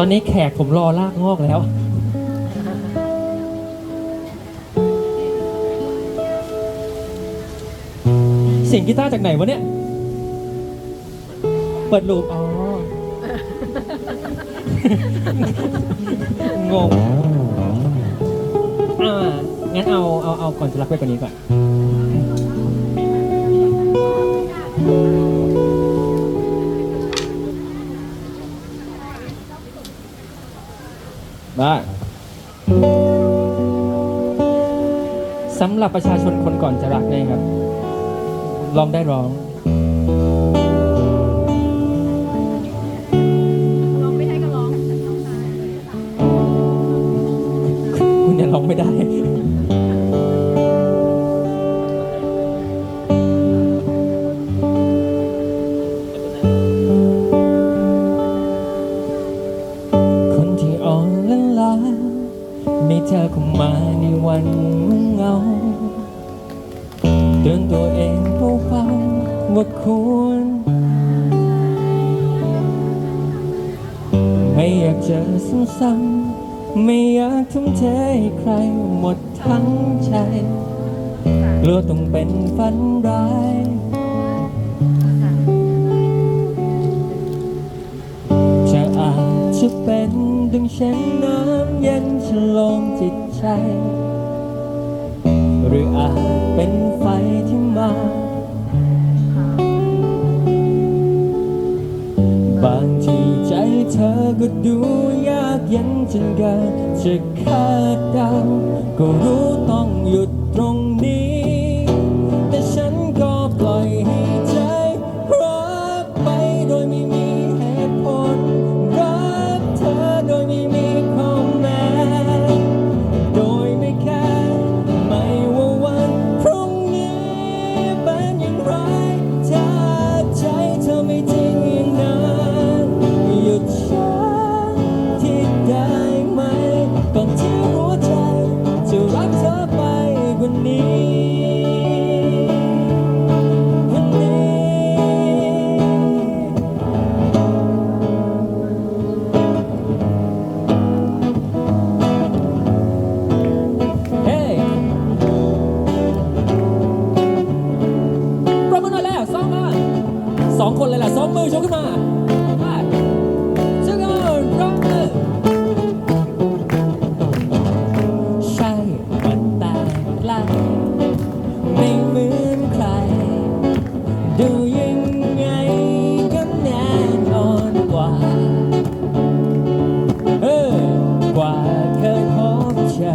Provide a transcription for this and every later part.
ตอนนี้แขกผมรอลากงอกแล้ว เสียงกีตาร์จากไหนวะเนี่ย เปิดลูปอ๋อ งงอ่างั้นเอาเอาเอาก่อนจะรักไปกว่านี้ก่อน ได้สำหรับประชาชนคนก่อนจะรักนะครับ ลองได้ร้องร้องไม่ได้ก็ร้องคุณยังร้องไม่ได้ มีเธอเข้ามาในวันเงา เตือนตัวเองเบาๆว่าควรไม่อยากเจอซ้ำๆไม่อยากทุ่มเทให้ใครหมดทั้งใจกลัวต้องเป็นฝันร้าย ดังเช่นน้ำเย็นฉลองจิตใจ หรืออาจเป็นไฟที่มา บางทีใจเธอก็ดูยากเย็นจนเกินจะคาดเดาก็รู้ต้องหยุด อนที่หัวใจจะรักเธอไปกว่านี้วันนี้เฮ้ประมือหน่อยแล้วสองมาสองคนเลยแหละสองมือยกขึ้นมา ดูยังไงก็แน่นอนกว่า เออกว่าเคยพบเจอ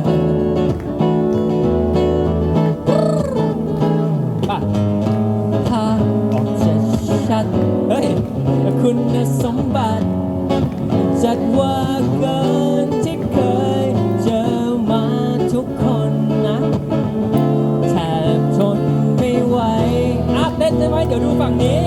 ป่ะภาพออกจะชัดเฮ้ยคุณสมบัติ เดี๋ยวดูฝั่งนี้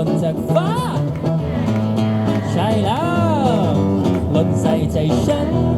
่นจากฟ้า ใช่แล้วหล่นใส่ใจฉัน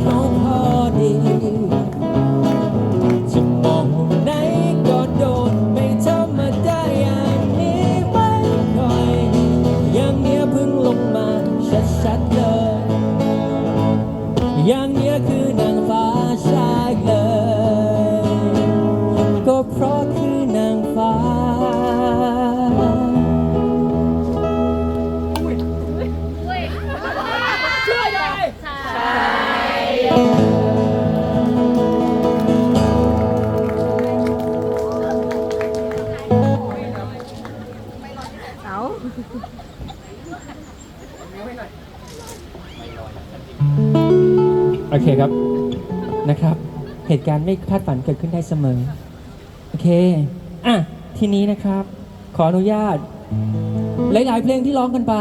โอเคครับ นะครับ เหตุการณ์ไม่คาดฝันเกิดขึ้นได้เสมอ โอเค อะ ทีนี้นะครับ ขออนุญาต หลาย ๆ เพลงที่ร้องกันไป